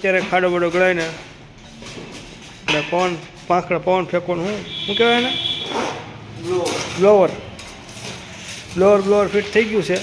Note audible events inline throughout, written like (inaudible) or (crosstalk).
અત્યારે ખાડો બડો ગળાઈને એટલે પવન, પાંખડા પવન ફેંકવાનું શું શું કહેવાય ને બ્લોવર બ્લોવર બ્લોવર ફિટ થઈ ગયું છે.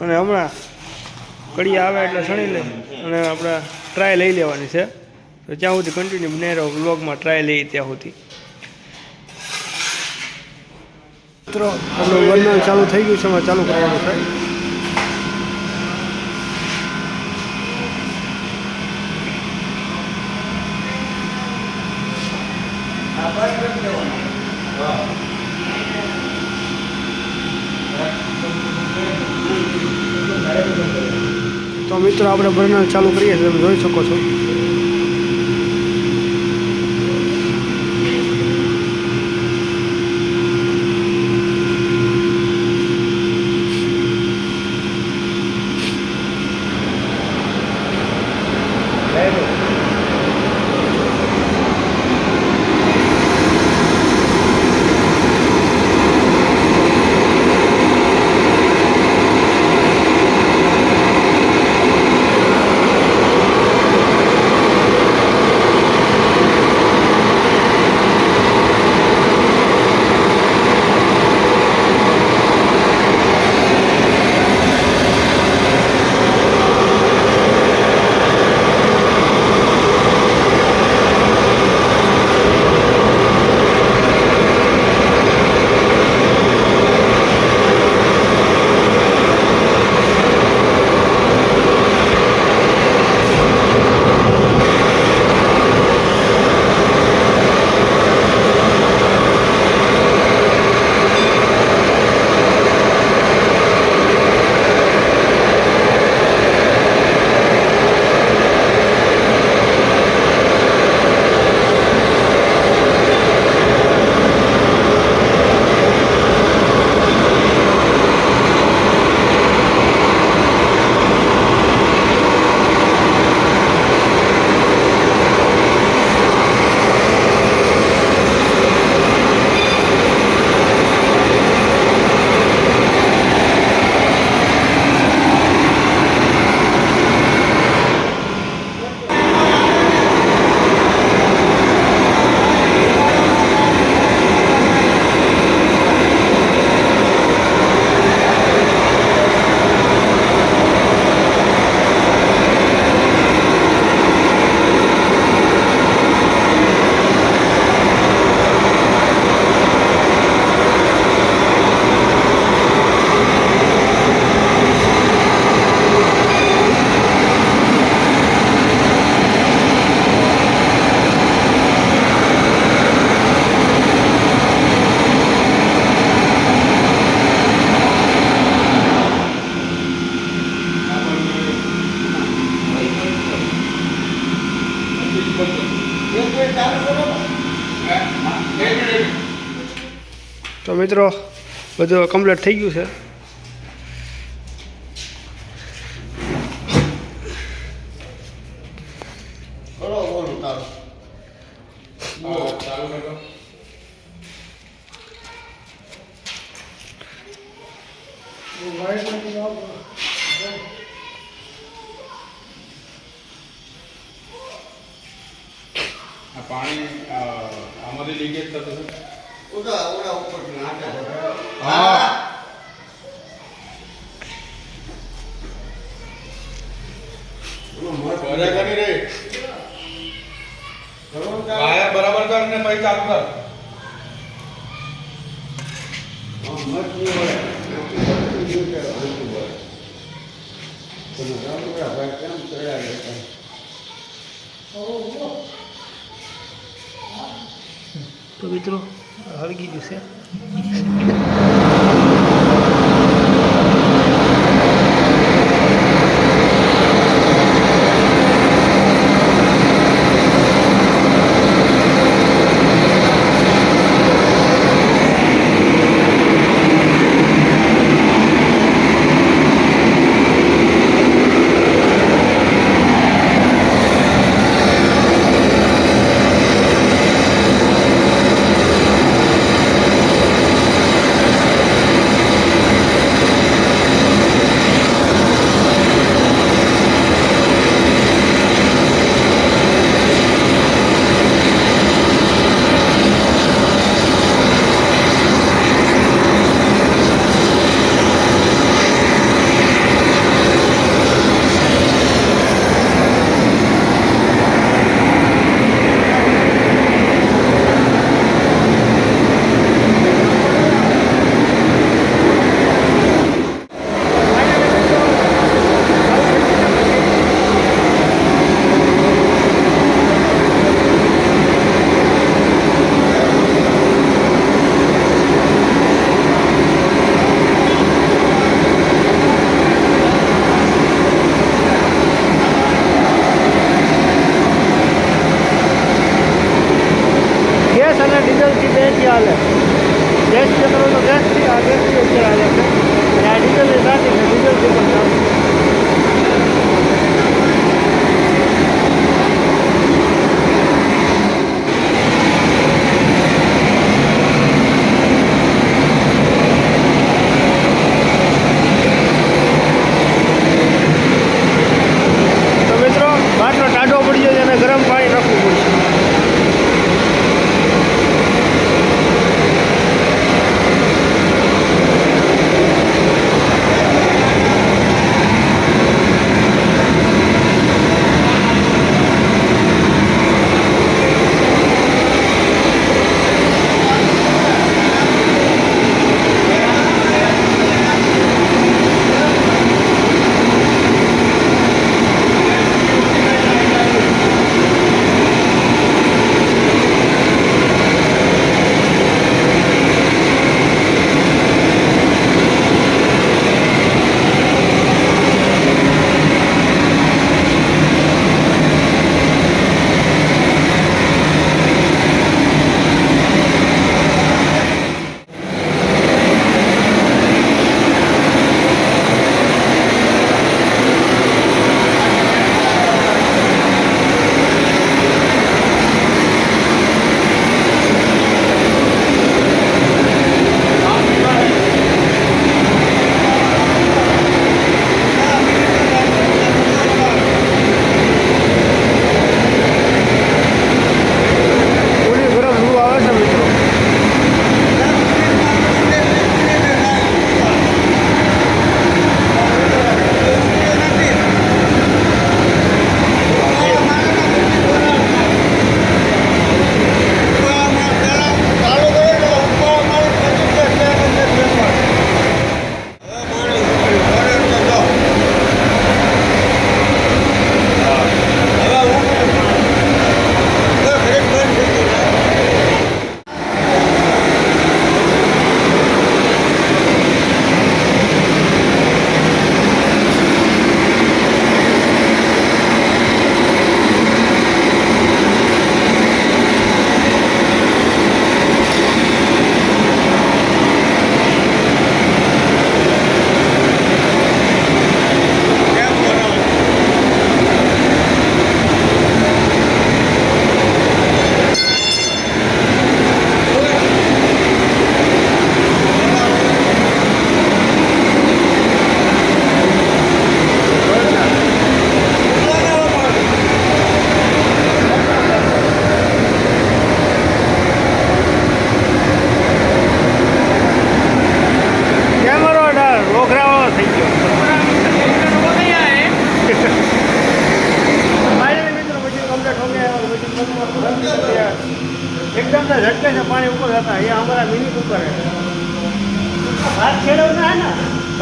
અને હમણાં કડિયા આવે એટલે શણી લે. અને આપણે ટ્રાય લઈ લેવાની છે. તો ત્યાં સુધી કન્ટિન્યુ બનાવી રહ્યો બ્લોગમાં ટ્રાય લઈએ ત્યાં સુધી. મિત્રો, આપણું વર્ણન ચાલુ થઈ ગયું છે. એમાં ચાલુ કરવાનું છે. મિત્રો આપણે વર્ણન ચાલુ કરીએ છીએ તમે જોઈ શકો છો. તો મિત્રો બધું કમ્પ્લીટ થઈ ગયું છે. પાણી આમાંથી લીકેજ થતું છે. ઓલા ઓલા ઉપર નાટક હા બરાબર કર ને પછી ચાલુ કર તો મિત્રો હળગી ગયું છે.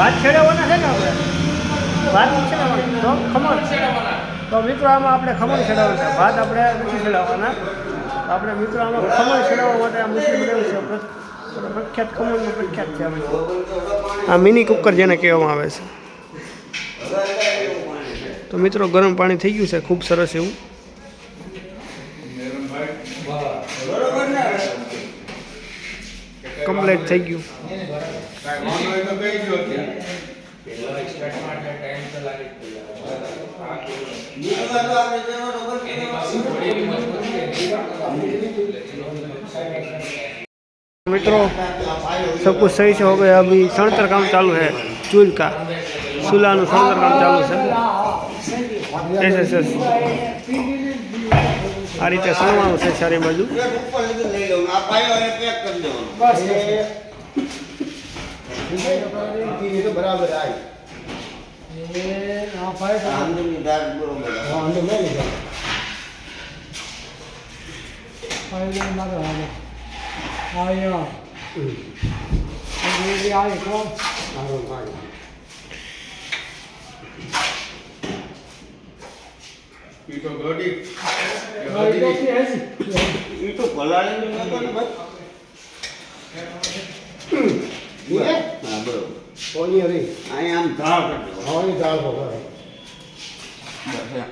ભાત છેડવાના છે ને આપણે ભાત નહીં છેડવાના તો ખમણ. તો મિત્રો, આમાં આપણે ખમણ છેડવાનું છે. ભાત આપણે નથી છેડાવવાના આપણે મિત્રો, આમાં ખમણ છેડાવવા માટે આ મુસ્લિમ રહેવું છે. પ્રખ્યાત ખમણ પ્રખ્યાત છે આ મિની કુકર જેને કહેવામાં આવે છે. તો મિત્રો, ગરમ પાણી થઈ ગયું છે. ખૂબ સરસ એવું. કમ્પ્લેટ થઈ ગયું. કાંઈ વાંધો હોય તો કહેજો અત્યારે. मित्रों सब कुछ सही से हो गया अभी सड़तर काम चालू है चूल का चूल्हा નું સણતર કામ ચાલુ છે એસ એસ એસ આ રીતે સણવાનું છે ચારે બાજુ ઉપર લીધું લઈ લઉં આ પાયો એ પેક કરી દેવાનો એ તો બરાબર આવી આંદોલની દાળ બરોબર ઈ તો ગોડી એ હળદી. એ તો પલાળીને નતો ને ભાઈ? હા બરોબર અહીંયા આમ ધાળ કરી દેવાનો. બસ, એમ.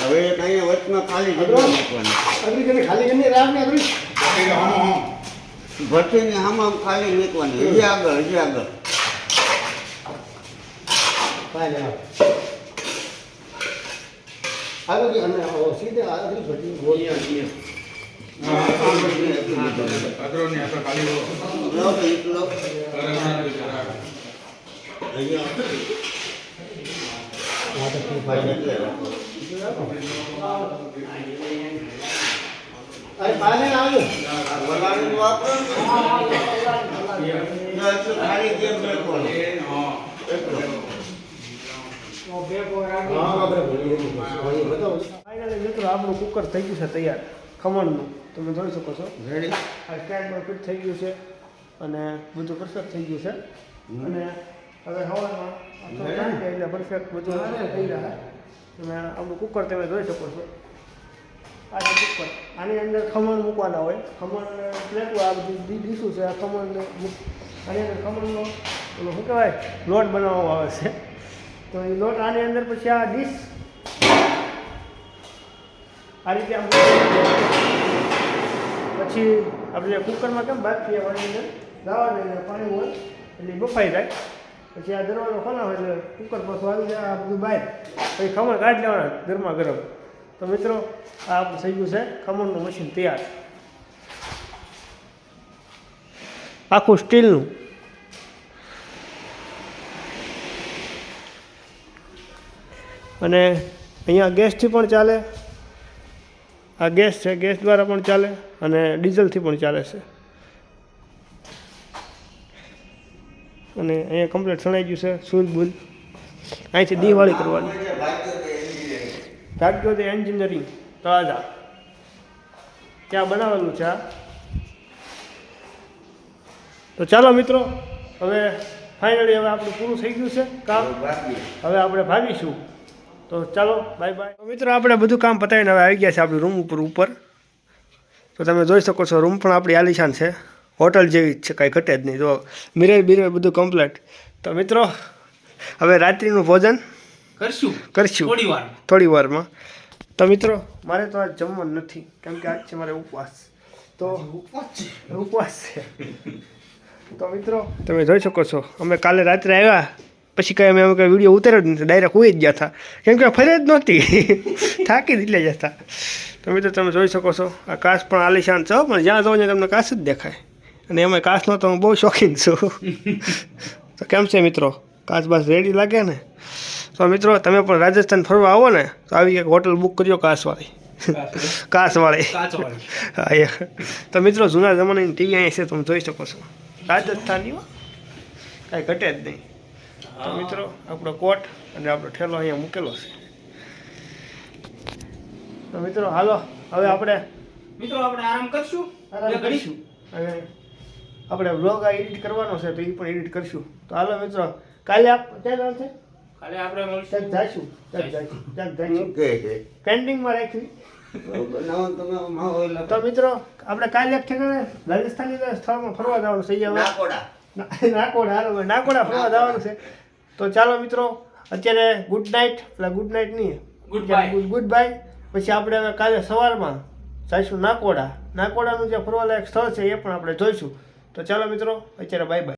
હવે એક અહીંયા વચમાં ખાલી જગ્યા મૂકવાની અગરી કરીને ખાલી કરીને રાખ ને અગરી એટલે હમ હમ ભઠ્ઠીની આમાં ખાલી મૂકવાની હજી આગળ હજી આગળ કાંઈ નહીં આગળ કે અને ઓ સીધે આગળ ભટી ગોળ હા, હા, અદરોની આપણે ખાલી લો. લો તો એટલો કરમણા તો જરાક. હજી આગળ. એટલે રાખો. અરે પાલે આવજો આ વલાળીનું વાપરો ને. જો એટલું ખાલી જેમ મૂકવાનું. એ, હા. એટલું. ફાઇનલી મિત્રો આપણું કુકર થઈ ગયું છે તૈયાર ખમણનું તમે જોઈ શકો છો. રેડી આ સ્ટેન્ડ પર ફિટ થઈ ગયું છે અને બધું પરફેક્ટ થઈ ગયું છે. અને હવે હવામાં એટલે પરફેક્ટ બધું થઈ રહ્યા. તમે આપણું કુકર તમે જોઈ શકો છો. આ છે કુકર આની અંદર ખમણ મૂકવાના હોય. ખમણ પ્લેટો આ બધી ડીશું છે. આ ખમણ આની અંદર ખમણનો ઓલો શું કહેવાય? લોટ બનાવવામાં આવે છે. તો એ લોટ આની અંદર પછી આ ડીશ આ રીતે આમ પછી આપણે કુકરમાં કેમ થયા પાણી અંદર? દાવા દઈને પાણી હોય, એટલે બફાઈ જાય. પછી આ દરવાજો ખોલાવો એટલે કુકર પાછું આવી જાય, આ બધું બહાર પછી ખમણ કાઢી લેવાના ગરમા ગરમ. તો મિત્રો, આ થઈ ગયું છે ખમણનું મશીન તૈયાર. આખું સ્ટીલનું. અને અહીંયા ગેસથી પણ ચાલે. આ ગેસ છે, ગેસ દ્વારા પણ ચાલે અને ડીઝલથી પણ ચાલે છે. અને અહીંયા કમ્પ્લીટ સણાઈ ગયું છે, સુલ બુલ. અહીંથી દિવાળી કરવાની. ભાગ્યોદય એન્જિનિયરિંગ તળાજા ત્યાં બનાવેલું છે આ. તો ચાલો મિત્રો, હવે ફાઇનલી હવે આપણું પૂરું થઈ ગયું છે કામ. હવે આપણે ભાગીશું. તો ચાલો બાય બાય તો મિત્રો આપણે બધું કામ પતાવીને હવે આવી ગયા છે આપણી રૂમ ઉપર ઉપર. તો તમે જોઈ શકો છો રૂમ પણ આપણી આલિશાન છે. હોટલ જેવી જ છે કાંઈ ઘટે જ નહીં. જો મિરર બિરર બધું કમ્પ્લેટ તો મિત્રો હવે રાત્રિનું ભોજન કરશું. કરશું. થોડી વાર થોડી વારમાં. તો મિત્રો મારે તો આજ જમવાનું નથી કેમ કે આજ છે મારે ઉપવાસ. તો ઉપવાસ છે. તો મિત્રો તમે જોઈ શકો છો અમે કાલે રાત્રે આવ્યા. પછી કાંઈ અમે અમે કાંઈ વીડિયો ઉતાર્યો જ નથી ડાયરેક્ટ હોઈ જ ગયા હતા. કેમ કે ફરે જ નહોતી. (laughs) થાકી જ એટલે જ હતા. તો તમે જોઈ શકો છો આ કાશ પણ આલિશાન છો પણ જ્યાં જાઓ ત્યાં તમને કાશ જ દેખાય. અને એમાં કાસનો તો હું બહુ શોખીન છું. (laughs) તો કેમ છે મિત્રો? કાચ બાસ રેડી લાગે ને? તો મિત્રો તમે પણ રાજસ્થાન ફરવા આવો ને તો આવી એક હોટલ બુક કરજો કાશવાળી કાચવાળી હા તો મિત્રો જૂના જમાનાની ટીવી અહીંયા છે તમે જોઈ શકો છો. રાજસ્થાનની હો. કાંઈ ઘટે જ નહીં. તો મિત્રો આપણો કોટ અને આપણો ઠેલો અહીંયા મૂકેલો છે. તો મિત્રો હાલો હવે આપણે મિત્રો આપણે આરામ કરશું? આરામ કરીશું. અને આપણે વ્લોગ આ એડિટ કરવાનો છે તો એ પણ એડિટ કરશું. તો હાલો મિત્રો કાલે આપ ક્યાં જવાનું છે? કાલે આપણે મળશું. જઈશું? જઈશું. જઈશું. પેન્ડિંગમાં રાખવી તો મિત્રો આપણે કાલે એક ઠેકાણે રાજસ્થાની સ્થળમાં ફરવા જવાનું છે નાકોડા નાકોડા હાલો નાકોડા ફરવા જવાનું છે. તો ચાલો મિત્રો અત્યારે ગુડ નાઇટ એટલે ગુડ નાઇટ નહીં. ગુડ બાય ગુડ બાય પછી આપણે હવે કાલે સવારમાં જઈશું નાકોડા. નાકોડાનું જે ફરવાલાયક સ્થળ છે એ પણ આપણે જોઈશું. તો ચાલો મિત્રો અત્યારે બાય બાય